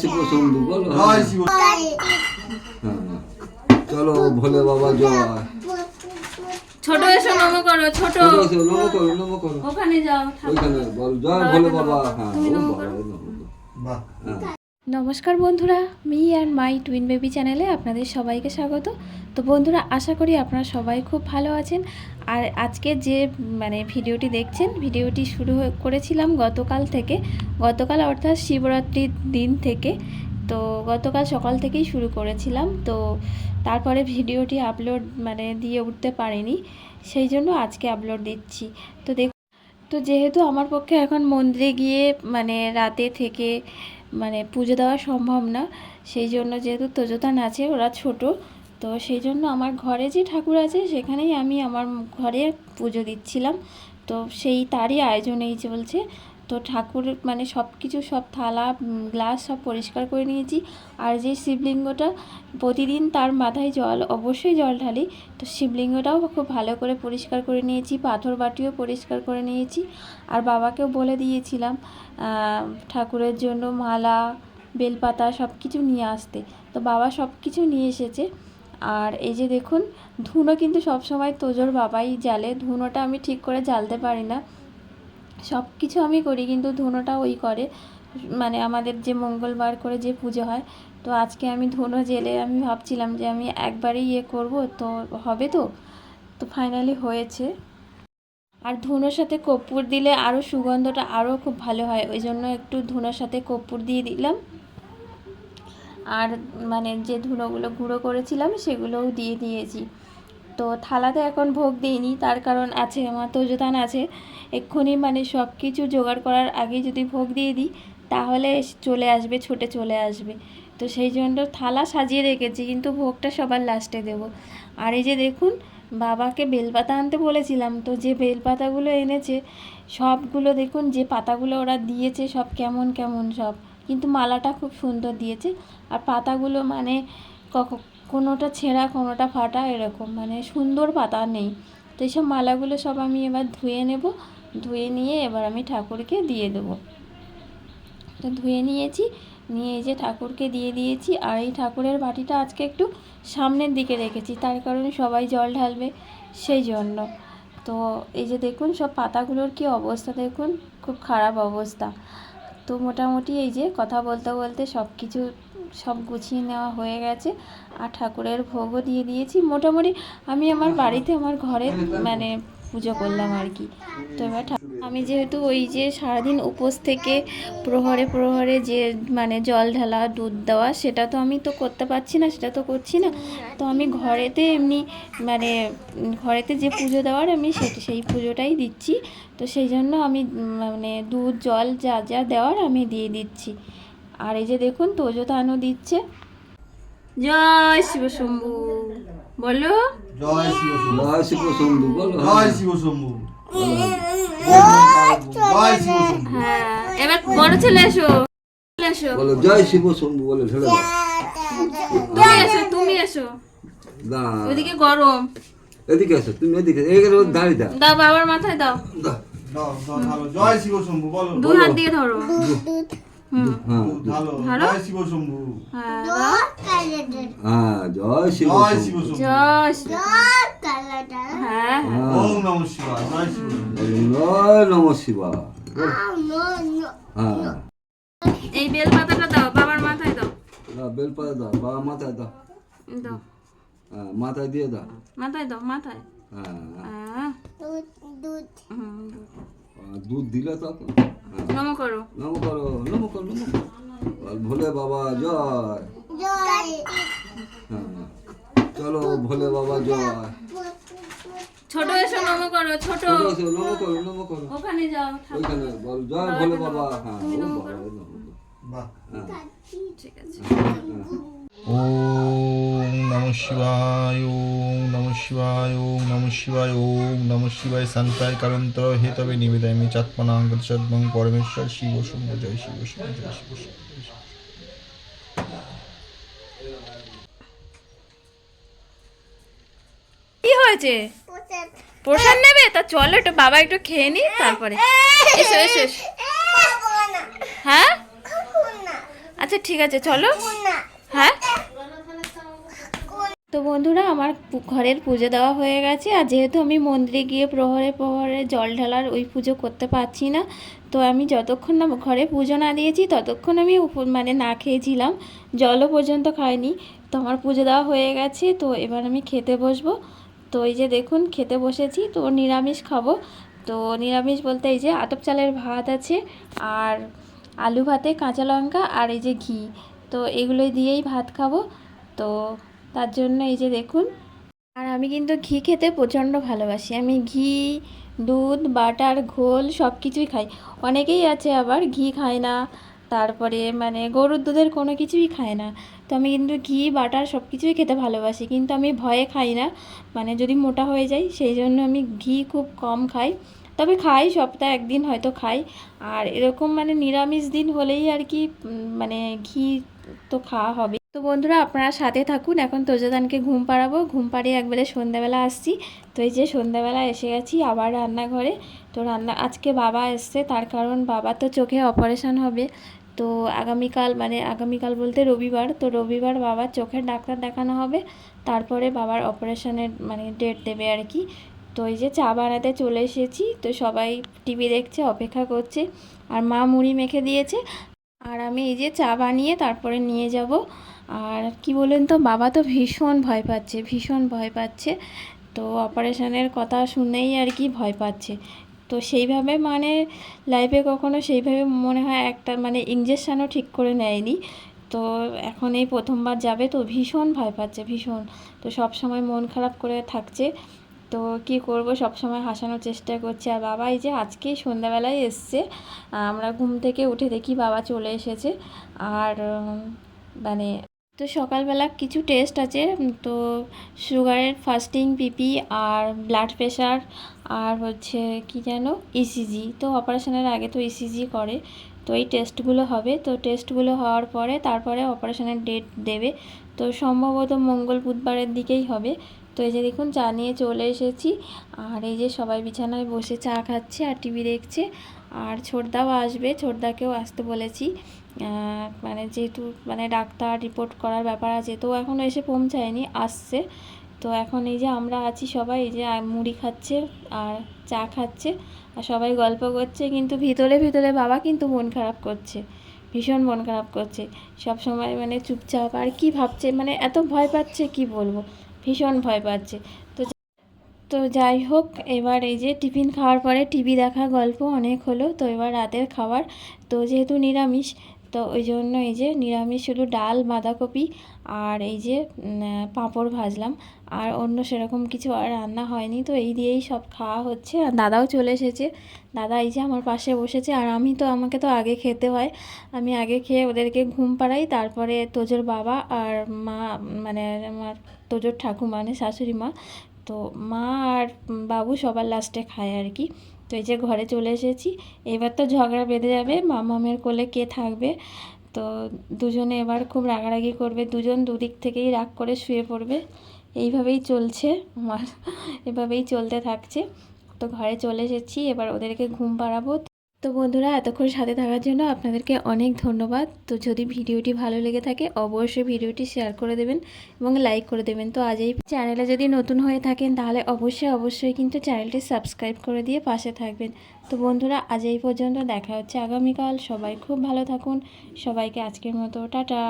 শিব শম্ভু বলো। জয় শিব চলো ভোলে বাবা জয়। ছোট এসো নম করো ছোট। নম করো নম করো। ওখানে যাও ওখানে বল জয় ভোলে বাবা। হ্যাঁ। বাহ। হ্যাঁ। নমস্কার বন্ধুরা, me and my twin baby চ্যানেলে আপনাদের সবাইকে স্বাগত। তো বন্ধুরা, আশা করি আপনারা সবাই খুব ভালো আছেন। আর আজকে যে মানে ভিডিওটি দেখছেন, ভিডিওটি শুরু করেছিলাম গতকাল থেকে। গতকাল অর্থাৎ শিবরাত্রির দিন থেকে। তো গতকাল সকাল থেকেই শুরু করেছিলাম। তো তারপরে ভিডিওটি আপলোড মানে দিয়ে উঠতে পারিনি। সেই জন্য আজকে আপলোড দিচ্ছি। তো দেখ, তো যেহেতু আমার পক্ষে এখন মন্দিরে গিয়ে মানে রাতে থেকে মানে পুজো দেওয়া সম্ভব না। সেই জন্য যেহেতু তোজতান আছে, ওরা ছোট। তো সেই জন্য আমার ঘরে যে ঠাকুর আছে, সেখানেই আমি আমার ঘরে পুজো দিচ্ছিলাম। তো সেই তারই আয়োজন এই চলছে। তো ঠাকুর মানে সব কিছু সব থালা গ্লাস সব পরিষ্কার করে নিয়েছি। আর যে শিবলিঙ্গটা, প্রতিদিন তার মাথায় জল, অবশ্যই জল ঢালি। তো শিবলিঙ্গটাও খুব ভালো করে পরিষ্কার করে নিয়েছি, পাথর বাটিও পরিষ্কার করে নিয়েছি। আর বাবাকেও বলে দিয়েছিলাম ঠাকুরের জন্য মালা, বেলপাতা সব কিছু নিয়ে আসতে। তো বাবা সব কিছু নিয়ে এসেছে। আর এই যে দেখুন, ধুনো কিন্তু সবসময় তোজোর বাবাই জ্বালে। ধুনোটা আমি ঠিক করে জ্বালতে পারি না। সব কিছু আমি করি, কিন্তু ধুনোটা ওই করে। মানে আমাদের যে মঙ্গলবার করে যে পুজো হয়, তো আজকে আমি ধুনো জেলে আমি ভাবছিলাম যে আমি একবারেই ইয়ে করব, তো হবে তো? তো ফাইনালি হয়েছে। আর ধুনোর সাথে কর্পূর দিলে আরও সুগন্ধটা আরও খুব ভালো হয়, ওই জন্য একটু ধুনোর সাথে কর্পূর দিয়ে দিলাম। আর মানে যে ধুনোগুলো গুঁড়ো করেছিলাম, সেগুলোও দিয়ে দিয়েছি। তো থালাতে এখন ভোগ দিইনি, তার কারণ আছে, আমার তোজোতান আছে। এক্ষুনি মানে সব কিছু জোগাড় করার আগে যদি ভোগ দিয়ে দিই, তাহলে চলে আসবে, ছুটে চলে আসবে। তো সেই জন্য থালা সাজিয়ে রেখেছি, কিন্তু ভোগটা সবার লাস্টে দেব। আর এই যে দেখুন, বাবাকে বেলপাতা আনতে বলেছিলাম, তো যে বেলপাতাগুলো এনেছে, সবগুলো দেখুন, যে পাতাগুলো ওরা দিয়েছে, সব কেমন কেমন সব। কিন্তু মালাটা খুব সুন্দর দিয়েছে। আর পাতাগুলো মানে কোনোটা ছেঁড়া, কোনোটা ফাটা এরকম মানে সুন্দর পাতা নেই। তো এইসব মালাগুলো সব আমি এবার ধুয়ে নেব, ধুয়ে নিয়ে এবার আমি ঠাকুরকে দিয়ে দেবো। তো ধুয়ে নিয়েছি, নিয়ে এই যে ঠাকুরকে দিয়ে দিয়েছি, আর এই ঠাকুরের বাটিটা আজকে একটু সামনের দিকে রেখেছি, তার কারণে সবাই জল ঢালবে সেই জন্য। তো এই যে দেখুন, সব পাতাগুলোর কি অবস্থা দেখুন, খুব খারাপ অবস্থা। তো মোটামুটি এই যে কথা বলতে বলতে সব কিছু সব গুছিয়ে নেওয়া হয়ে গেছে আর ঠাকুরের ভোগও দিয়ে দিয়েছি। মোটামুটি আমি আমার বাড়িতে, আমার ঘরে মানে পুজো করলাম আর কি। তো এবার আমি যেহেতু ওই যে সারাদিন উপোস থেকে প্রহরে প্রহরে যে মানে জল ঢালা, দুধ দেওয়া, সেটা তো আমি তো করতে পারছি না, সেটা তো করছি না। তো আমি ঘরেতে এমনি মানে ঘরেতে যে পুজো দেওয়ার আমি সেটা সেই পুজোটাই দিচ্ছি। তো সেই জন্য আমি মানে দুধ, জল যা যা দেওয়ার আমি দিয়ে দিচ্ছি। আর এই যে দেখুন তোজোতানও দিচ্ছে। জয় শিব শম্ভু। বলো। জয় শিব শম্ভু। জয় শিব শম্ভু বলো। জয় শিব শম্ভু। জয় শিব শম্ভু। হ্যাঁ এবার বড় ছেলে এসো। চলে এসো। বলো জয় শিব শম্ভু বলে দাও। তুমি এসো তুমি এসো। না ওইদিকে গরম। এদিকে আসো তুমি এদিকে দাঁড়িয়ে দাও। দাও বাবার মাথায় দাও। দাও। দাও, জয় শিব শম্ভু বলো। দু হাত দিয়ে ধরো। জয় শিব শম্ভু। হ্যাঁ হ্যাঁ জয় শিব জয় শিব জয় হ্যাঁ। হ্যাঁ। ওম নমঃ শিবায় জয় শিব জয় নম শিবা হ্যাঁ। এই বেল পাতাটা দাও বাবার মাথায় দাও। দাও, বেলপাতা দাও বাবা মাথায় দাও। দাও। হ্যাঁ মাথায় দিয়ে দাও। মাথায় দাও মাথায়। হ্যাঁ। হ্যাঁ। হুম, দুধ দিলে তখন হ্যাঁ নমো করো। নম করো নম করো নম ভোলে বাবা জয়। হ্যাঁ চলো ভোলে বাবা জয়। ছোট এসো নমো করো ছোট। এসো, নম করো নম করো। ওখানে যাও ওইখানে বল জয় ভোলে বাবা। হ্যাঁ বাবা, ও বাহ। হ্যাঁ। ঠিক আছে। ওম নমঃ শিবায় ওম নমঃ শিবায় ওম নমঃ শিবায় ওম নমঃ শিবায় শান্তায় কারন্তর হে তবে নিবেদামি সদ্মং পরমেশ্বর শিব শম্ভু জয় শিব শম্ভু জয় শিব কি হয়েছে? প্রসাদ নেবে? তা চলো একটু বাবা একটু খেয়ে নি তারপরে। এসো এসো এসো। হ্যাঁ? আচ্ছা ঠিক আছে চলো। তো বন্ধুরা, আমার ঘরের পুজো দেওয়া হয়ে গেছে। আর যেহেতু আমি মন্দিরে গিয়ে প্রহরে প্রহরে জল ঢালার ওই পুজো করতে পারছি না, তো আমি যতক্ষণ না ঘরে পুজো না দিয়েছি, ততক্ষণ আমি মানে না খেয়েছিলাম। জলও পর্যন্ত খাইনি। তো আমার পুজো দেওয়া হয়ে গেছে, তো এবার আমি খেতে বসবো। তো এই যে দেখুন, খেতে বসেছি, তো নিরামিষ খাব। তো নিরামিষ বলতে এই যে আতপ চালের ভাত আছে, আর আলু ভাতে কাঁচা লঙ্কা, আর এই যে ঘি। তো এগুলো দিয়েই ভাত খাব। তো তার জন্য এই যে দেখুন। আর আমি কিন্তু ঘি খেতে প্রচণ্ড ভালোবাসি। আমি ঘি, দুধ, বাটার, ঘোল সব কিছুই খাই। অনেকেই আছে আবার ঘি খায় না, তারপরে মানে গরুর দুধের কোনো কিছুই খায় না। তো আমি কিন্তু ঘি, বাটার সব কিছুই খেতে ভালোবাসি। কিন্তু আমি ভয়ে খাই না মানে যদি মোটা হয়ে যাই, সেই জন্য আমি ঘি খুব কম খাই। তবে খাই, সপ্তাহে একদিন হয়তো খাই। আর এরকম মানে নিরামিষ দিন হলেই আর কি মানে ঘি তো খাওয়া হবে তো বন্ধুরা, আপনারা সাথে থাকুন। এখন তোজদানকে ঘুম পাড়াবো। ঘুম পাড়িয়ে একবারে সন্ধ্যাবেলা আসছি। তো এই যে সন্ধ্যাবেলা এসে গেছি আবার রান্নাঘরে। তো রান্না, আজকে বাবা এসছে। তার কারণ বাবা তো চোখে অপারেশন হবে। তো আগামীকাল মানে আগামীকাল বলতে রবিবার। তো রবিবার বাবার চোখের ডাক্তার দেখানো হবে। তারপরে বাবার অপারেশনের মানে ডেট দেবে আর কি। তো এই যে চা বানাতে চলে এসেছি। তো সবাই টিভি দেখছে, অপেক্ষা করছে। আর মা মুড়ি মেখে দিয়েছে। আর আমি এই যে চা বানিয়ে তারপরে নিয়ে যাব। আর কি বলেন তো, বাবা তো ভীষণ ভয় পাচ্ছে, ভীষণ ভয় পাচ্ছে। তো অপারেশনের কথা শুনেই আর কি ভয় পাচ্ছে। তো সেইভাবে মানে লাইফে কখনো সেইভাবে মনে হয় একটা মানে ইঞ্জেকশানও ঠিক করে নেয়নি। তো এখন এই প্রথমবার যাবে তো ভীষণ ভয় পাচ্ছে, ভীষণ। তো সব সময় মন খারাপ করে থাকছে। তো কি করব, সব সময় হাসানোর চেষ্টা করছি। আর বাবা এই যে আজকেই সন্ধ্যাবেলায় এসছে। আমরা ঘুম থেকে উঠে দেখি বাবা চলে এসেছে। আর মানে তো সকালবেলা কিছু টেস্ট আছে তো সুগারের ফাস্টিং পিপি আর ব্লাড প্রেশার আর হচ্ছে কি যেন ইসিজি তো অপারেশনের আগে তো ইসিজি করে, তো এই টেস্টগুলো হবে, তো টেস্টগুলো হওয়ার পরে তারপরে অপারেশনের ডেট দেবে, তো সম্ভবত মঙ্গল বুধবারের দিকেই হবে, তো এই যে দেখুন চা নিয়ে চলে এসেছি, আর এই যে সবাই বিছানায় বসে চা খাচ্ছে আর টিভি দেখছে, আর ছোটদাও আসবে, ছোটদাকেও আসতে বলেছি মানে যেহেতু মানে ডাক্তার রিপোর্ট করার ব্যাপার আছে, তো এখনও এসে পৌঁছায়নি, আসছে। তো এখন এই যে আমরা আছি সবাই, এই যে মুড়ি খাচ্ছে আর চা খাচ্ছে আর সবাই গল্প করছে, কিন্তু ভিতরে ভিতরে বাবা কিন্তু মন খারাপ করছে, ভীষণ মন খারাপ করছে। সব সময় মানে চুপচাপ, আর কি ভাবছে মানে এত ভয় পাচ্ছে কি বলব? ভীষণ ভয় পাচ্ছে। তো তো যাই হোক, এবার এই যে টিফিন খাওয়ার পরে টিভি দেখা গল্প অনেক হলো, তো এবার রাতের খাবার। তো যেহেতু নিরামিষ তো ওই জন্য এই যে নিরামিষ শুধু ডাল, বাঁধাকপি আর এই যে পাঁপড় ভাজলাম। আর অন্য সেরকম কিছু আর রান্না হয়নি, তো এই দিয়েই সব খাওয়া হচ্ছে। আর দাদাও চলে এসেছে। দাদা এই যে আমার পাশে বসেছে, আর আমি তো, আমাকে তো আগে খেতে হয়। আমি আগে খেয়ে ওদেরকে ঘুম পাড়াই, তারপরে তোজোর বাবা আর মা মানে আমার তোজোর ঠাকুমা মানে শাশুড়ি মা। তো মা আর বাবু সবার লাস্টে খায় আর কি। তো এই যে ঘরে চলে এসেছি। এবার তো ঝগড়া বেঁধে যাবে, মামামের কোলে কে থাকবে? তো দুজনে এবার খুব রাগারাগি করবে, দুজন দুদিক থেকেই রাগ করে শুয়ে পড়বে। এইভাবেই চলছে আমার, এভাবেই চলতে থাকছে। তো ঘরে চলে এসেছি, এবার ওদেরকে ঘুম পাড়াবো। তো বন্ধুরা, এতক্ষণ সাথে থাকার জন্য আপনাদেরকে অনেক ধন্যবাদ। তো যদি ভিডিওটি ভালো লেগে থাকে, অবশ্যই ভিডিওটি শেয়ার করে দেবেন এবং লাইক করে দেবেন। তো আজ এই চ্যানেলে যদি নতুন হয়ে থাকেন, তাহলে অবশ্যই অবশ্যই কিন্তু চ্যানেলটি সাবস্ক্রাইব করে দিয়ে পাশে থাকবেন। তো বন্ধুরা, আজ এই পর্যন্ত দেখা হচ্ছে আগামীকাল। সবাই খুব ভালো থাকুন। সবাইকে আজকের মতো, টাটা।